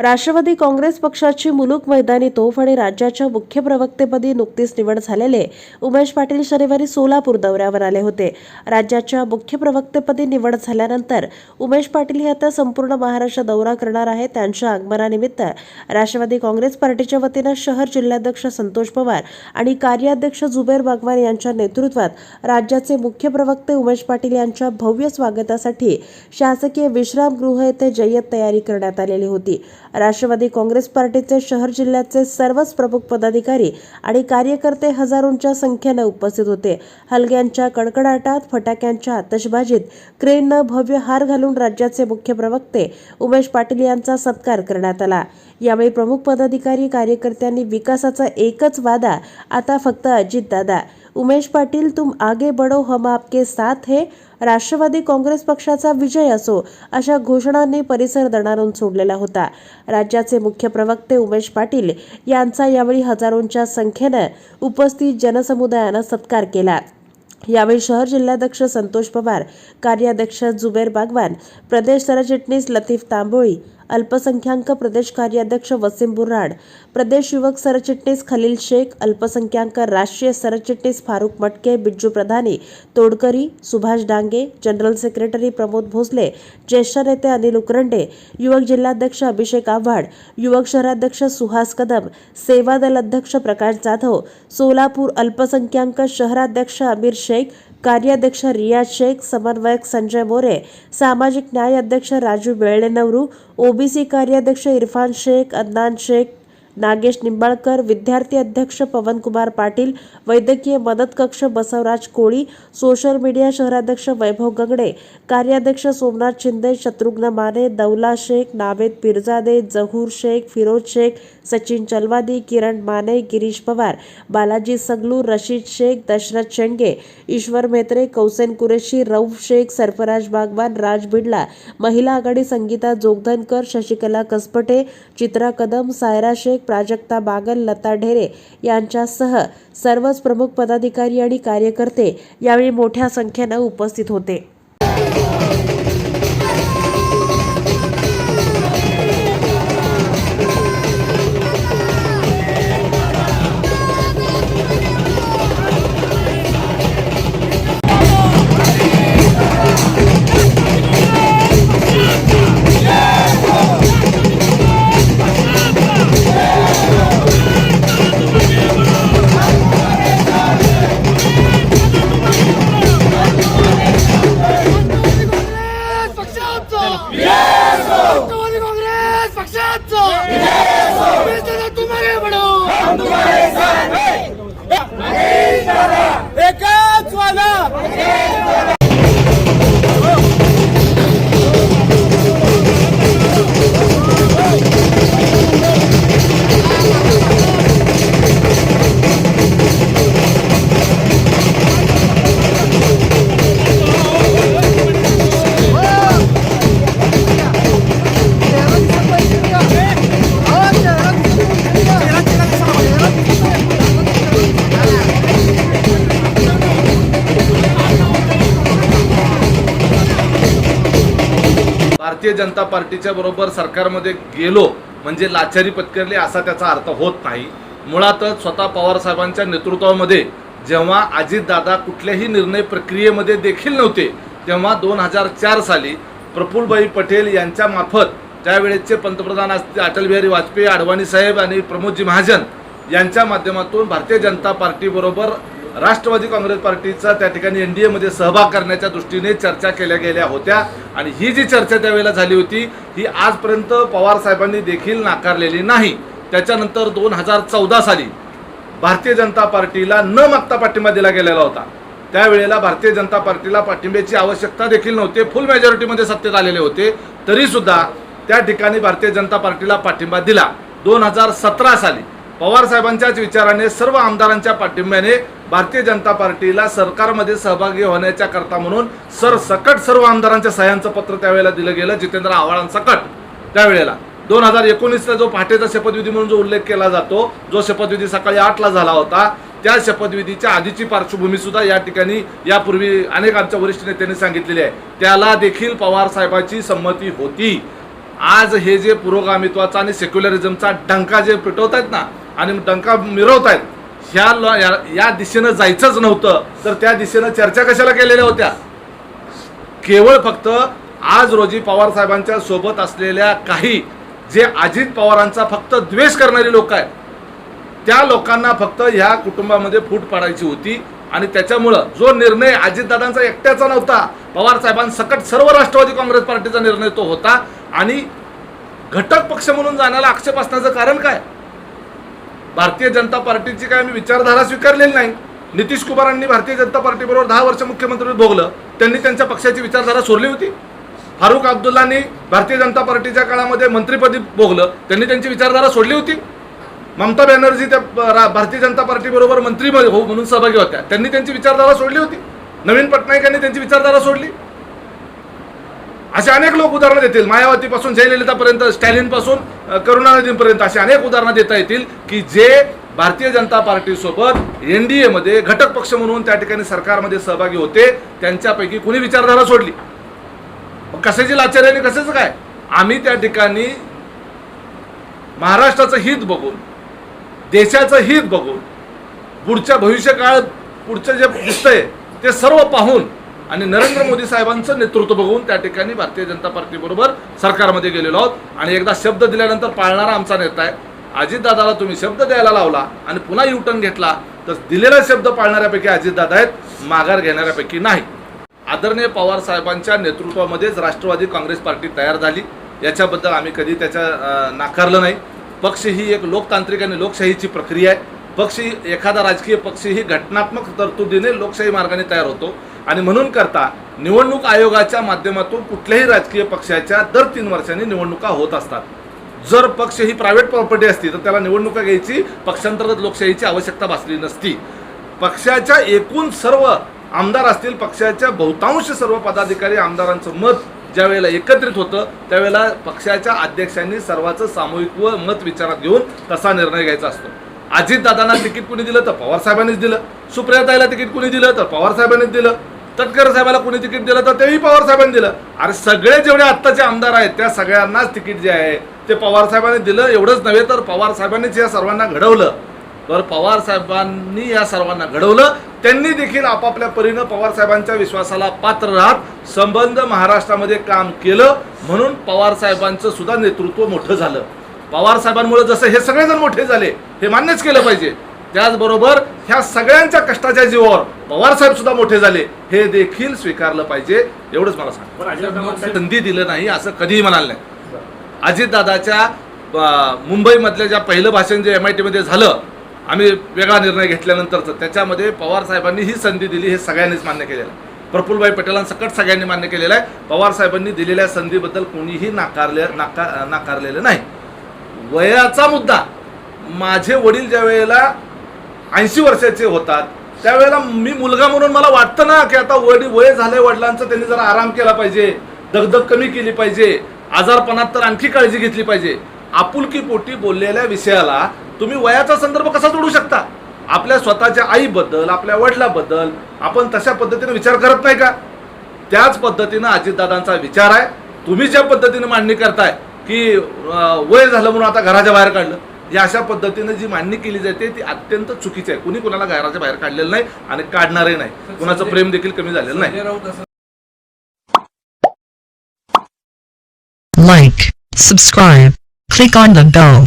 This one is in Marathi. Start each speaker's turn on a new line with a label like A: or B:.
A: राष्ट्रवादी काँग्रेस पक्षाची मुलूक मैदानी तोफ आणि राज्याच्या मुख्य प्रवक्तेपदी नुकतीच निवड झालेले उमेश पाटील शनिवारी सोलापूर दौऱ्यावर आले होते. राज्याच्या मुख्य प्रवक्तेपदी निवड झाल्यानंतर उमेश पाटील हे आता संपूर्ण महाराष्ट्र दौरा करणार आहेत. त्यांच्या आगमनानिमित्त राष्ट्रवादी काँग्रेस पार्टीच्या वतीनं शहर जिल्हाध्यक्ष संतोष पवार आणि कार्याध्यक्ष जुबेर बागवान यांच्या नेतृत्वात राज्याचे मुख्य प्रवक्ते उमेश पाटील यांच्या भव्य स्वागतासाठी शासकीय विश्रामगृह येथे जय्यत तयारी करण्यात आलेली होती. राष्ट्रवादी काँग्रेस पार्टीचे शहर जिल्ह्याचे सर्वच प्रमुख पदाधिकारी आणि कार्यकर्ते हजारोंच्या संख्येनं उपस्थित होते. हलग्यांच्या कडकडाटात फटाक्यांच्या आतषबाजीत क्रेननं भव्य हार घालून राज्याचे मुख्य प्रवक्ते उमेश पाटील यांचा सत्कार करण्यात आला. यावेळी प्रमुख पदाधिकारी कार्यकर्त्यांनी विकासाचा एकच वादा आता फक्त अजितदादा. उमेश पाटील तुम आगे बढो हम आपके साथ है. राष्ट्रवादी काँग्रेस पक्षाचा विजय असो अशा घोषणांनी परिसर दणारून सोडलेला होता. राज्याचे मुख्य प्रवक्ते उमेश पाटील यांचा यावेळी हजारोंच्या संख्येनं उपस्थित जनसमुदायानं सत्कार केला. यावेळी शहर जिल्हाध्यक्ष संतोष पवार कार्याध्यक्ष जुबेर बागवान प्रदेश सरचिटणीस लतीफ तांबोळी अल्पसंख्याक प्रदेश कार्याध्यक्ष वसीम बुर्राड प्रदेश युवक सरचिटणीस खलील शेख अल्पसंख्याक राष्ट्रीय सरचिटणीस फारुख मटके बिज्जू प्रधानी तोडकरी सुभाष डांगे जनरल सेक्रेटरी प्रमोद भोसले ज्येष्ठ नेते अनिल उकरंडे युवक जिल्हाध्यक्ष अभिषेक आव्हाड युवक शहराध्यक्ष सुहास कदम सेवा दल अध्यक्ष प्रकाश जाधव सोलापूर अल्पसंख्याक शहराध्यक्ष अमीर शेख कार्याध्यक्ष रियाज शेख समन्वयक संजय मोरे सामाजिक न्याय अध्यक्ष राजू बेळेनवरू ओबीसी कार्याध्यक्ष इरफान शेख अदनान शेख नागेश निंबाळकर विद्यार्थी अध्यक्ष पवनकुमार पाटील वैद्यकीय मदत कक्ष बसवराज कोळी सोशल मीडिया शहराध्यक्ष वैभव गंगडे कार्याध्यक्ष सोमनाथ शिंदे शत्रुघ्न माने दौला शेख नावेद पिरजादे जहूर शेख फिरोज शेख सचिन चलवादी किरण माने गिरीश पवार बालाजी सगलू रशीद शेख दशरथ शेंगे ईश्वर मेत्रे कौसेन कुरेशी रौफ शेख सरफराज बागवान राज बिडला महिला आघाडी संगीता जोगधनकर शशिकला कसपटे चित्रा कदम सायरा शेख प्राजक्ता बागल लता ढेरे यांच्यासह सर्वच प्रमुख पदाधिकारी आणि कार्यकर्ते यावेळी मोठ्या संख्येनं उपस्थित होते.
B: भारतीय जनता पार्टीच्या बरोबर सरकारमध्ये गेलो म्हणजे लाचारी पत्करली असा त्याचा अर्थ होत नाही. मुळातच स्वतः पवारसाहेबांच्या नेतृत्वामध्ये जेव्हा अजितदादा कुठल्याही निर्णय प्रक्रियेमध्ये देखील नव्हते तेव्हा दोन हजार चार साली प्रफुल्लभाई पटेल यांच्या मार्फत त्यावेळेचे पंतप्रधान असते अटल बिहारी वाजपेयी अडवाणी साहेब आणि प्रमोदजी महाजन यांच्या माध्यमातून भारतीय जनता पार्टीबरोबर राष्ट्रवादी काँग्रेस पार्टीचा त्या ठिकाणी एन डी एमध्ये सहभाग करण्याच्या दृष्टीने चर्चा केल्या गेल्या होत्या. आणि ही जी चर्चा त्यावेळेला झाली होती ही आजपर्यंत पवार साहेबांनी देखील नाकारलेली नाही. त्याच्यानंतर दोन हजार चौदा साली भारतीय जनता पार्टीला न मागता पाठिंबा दिला गेलेला होता. त्यावेळेला भारतीय जनता पार्टीला पाठिंब्याची आवश्यकता देखील नव्हती. फुल मेजॉरिटीमध्ये सत्तेत आलेले होते. तरीसुद्धा त्या ठिकाणी भारतीय जनता पार्टीला पाठिंबा दिला. दोन हजार सतरा साली पवार साहेबांच्याच विचाराने सर्व आमदारांच्या पाठिंब्याने भारतीय जनता पार्टीला सरकारमध्ये सहभागी होण्याच्या करता म्हणून सरसकट सर्व आमदारांच्या सह्यांचं पत्र त्यावेळेला दिलं गेलं जितेंद्र आव्हाडांसकट त्यावेळेला. दोन हजार एकोणीसला जो पहाटेचा शपथविधी म्हणून जो उल्लेख केला जातो जो शपथविधी सकाळी आठला झाला होता त्या शपथविधीच्या आधीची पार्श्वभूमी सुद्धा या ठिकाणी यापूर्वी अनेक आमच्या वरिष्ठ नेत्यांनी सांगितलेली आहे. त्याला देखील पवार साहेबांची संमती होती. आज हे जे पुरोगामित्वाचा आणि सेक्युलरिझमचा डंका जे पेटवत आहेत ना आणि डंका मिरवत आहेत ह्या ल या- या दिशेनं जायचंच नव्हतं. तर त्या दिशेनं चर्चा कशाला केलेल्या होत्या? केवळ फक्त आज रोजी पवार साहेबांच्या सोबत असलेल्या काही जे अजित पवारांचा फक्त द्वेष करणारी लोक आहेत त्या लोकांना फक्त ह्या कुटुंबामध्ये फूट पाडायची होती. आणि त्याच्यामुळं जो निर्णय अजितदादांचा एकट्याचा नव्हता पवार साहेबांसकट सर्व राष्ट्रवादी काँग्रेस पार्टीचा निर्णय तो होता. आणि घटक पक्ष म्हणून जाण्याला आक्षेप असण्याचं कारण काय? भारतीय जनता पार्टीची काय मी विचारधारा स्वीकारलेली नाही. नितीश कुमारांनी भारतीय जनता पार्टीबरोबर दहा वर्ष मुख्यमंत्री भोगलं. त्यांनी त्यांच्या पक्षाची विचारधारा सोडली होती. फारुख अब्दुल्लांनी भारतीय जनता पार्टीच्या काळामध्ये मंत्रिपदी भोगलं. त्यांनी त्यांची विचारधारा सोडली होती. ममता बॅनर्जी त्या रा- भारतीय जनता पार्टीबरोबर मंत्री हो म्हणून सहभागी होत्या. त्यांनी त्यांची विचारधारा सोडली होती. नवीन पटनाईक यांनी त्यांची विचारधारा सोडली. असे अनेक लोक उदाहरणं देतील. मायावतीपासून जयललितापर्यंत स्टॅलिनपासून करुणानिधींपर्यंत असे अनेक उदाहरणं देता येतील की जे भारतीय जनता पार्टीसोबत एन डी एमध्ये घटक पक्ष म्हणून त्या ठिकाणी सरकारमध्ये सहभागी होते त्यांच्यापैकी कुणी विचारधारा सोडली? मग कशाची लाचारी आणि कशाचं काय? आम्ही त्या ठिकाणी महाराष्ट्राचं हित बघून देशाचं हित बघून पुढच्या भविष्यकाळ पुढचं जे दिसतंय ते सर्व पाहून आणि नरेंद्र मोदी साहेबांचं नेतृत्व बघून त्या ठिकाणी भारतीय जनता पार्टीबरोबर सरकारमध्ये गेलेलो आहोत. आणि एकदा शब्द दिल्यानंतर पाळणारा आमचा नेता आहे. अजितदादाला तुम्ही शब्द द्यायला लावला आणि पुन्हा युटर्न घेतला तर दिलेला शब्द पाळणाऱ्यापैकी अजितदादा आहेत माघार घेणाऱ्यापैकी नाही. आदरणीय पवार साहेबांच्या नेतृत्वामध्येच राष्ट्रवादी काँग्रेस पार्टी तयार झाली. याच्याबद्दल आम्ही कधी त्याच्या नाकारलं नाही. पक्ष ही एक लोकतांत्रिक आणि लोकशाहीची प्रक्रिया आहे. पक्ष ही एखादा राजकीय पक्ष ही घटनात्मक तरतुदीने लोकशाही मार्गाने तयार होतो. आणि म्हणून करता निवडणूक आयोगाच्या माध्यमातून कुठल्याही राजकीय पक्षाच्या दर तीन वर्षांनी निवडणुका होत असतात. जर पक्ष ही प्रायव्हेट प्रॉपर्टी असती तर त्याला निवडणुका घ्यायची पक्षांतर्गत लोकशाहीची आवश्यकता भासली नसती. पक्षाच्या एकूण सर्व आमदार असतील पक्षाच्या बहुतांश सर्व पदाधिकारी आमदारांचं मत ज्यावेळेला एकत्रित होतं त्यावेळेला पक्षाच्या अध्यक्षांनी सर्वांचं सामूहिक व मत विचारात घेऊन तसा निर्णय घ्यायचा असतो. अजितदादांना तिकीट कुणी दिलं तर पवारसाहेबांनीच दिलं. सुप्रियाताईला तिकीट कुणी दिलं तर पवारसाहेबांनीच दिलं. तटकर साहेबाला कुणी तिकीट दिलं तर तेही पवार साहेबांनी दिलं. अरे सगळे जेवढे आत्ताचे आमदार आहेत त्या सगळ्यांनाच तिकीट जे आहे ते पवार साहेबांनी दिलं. एवढंच नव्हे तर पवार साहेबांनीच या सर्वांना घडवलं. तर पवार साहेबांनी या सर्वांना घडवलं. त्यांनी देखील आपापल्या परीनं पवार साहेबांच्या विश्वासाला पात्र राहत संबंध महाराष्ट्रामध्ये काम केलं. म्हणून पवार साहेबांचं सुद्धा नेतृत्व मोठं झालं. पवार साहेबांमुळे जसं हे सगळेजण मोठे झाले हे मान्यच केलं पाहिजे. त्याचबरोबर ह्या सगळ्यांच्या कष्टाच्या जीवावर पवार साहेब सुद्धा मोठे झाले. हे देखील स्वीकारलं पाहिजे एवढंच मला सांग संधी दिलं नाही असं कधीही म्हणाल नाही. अजितदादाच्या अं, मुंबईमधल्या ज्या पहिलं भाषण जे एम आय टीमध्ये झालं आम्ही वेगळा निर्णय घेतल्यानंतरचं त्याच्यामध्ये पवार साहेबांनी ही संधी दिली हे सगळ्यांनीच मान्य केलेलं आहे. प्रफुल्लभाई पटेलांसकट सगळ्यांनी मान्य केलेलं आहे. पवार साहेबांनी दिलेल्या संधीबद्दल कोणीही नाकारले नाका नाकारलेलं नाही. वयाचा मुद्दा. माझे वडील ज्या वेळेला ऐंशी वर्षाचे होतात. त्यावेळेला मी मुलगा म्हणून मला वाटतं ना की आता वडील वय झालंय वडिलांचं त्यांनी जरा आराम केला पाहिजे दगदग कमी केली पाहिजे आजारपणात तर आणखी काळजी घेतली पाहिजे. आपुलकी पोटी बोललेल्या विषयाला तुम्ही वयाचा संदर्भ कसा जोडू शकता? आपल्या स्वतःच्या आईबद्दल आपल्या वडिलाबद्दल आपण तशा पद्धतीने विचार करत नाही का? त्याच पद्धतीनं अजितदादांचा विचार आहे. तुम्ही ज्या पद्धतीने मांडणी करताय की वय झालं म्हणून आता घराच्या बाहेर काढलं. या अशा पद्धतीने जी मांडणी केली जाते ती अत्यंत चुकीची आहे. कुणी कुणाला घराच्या बाहेर काढलेलं नाही आणि काढणारही नाही. कुणाचं प्रेम देखील कमी झालेलं नाही.
C: like, subscribe, click on the bell.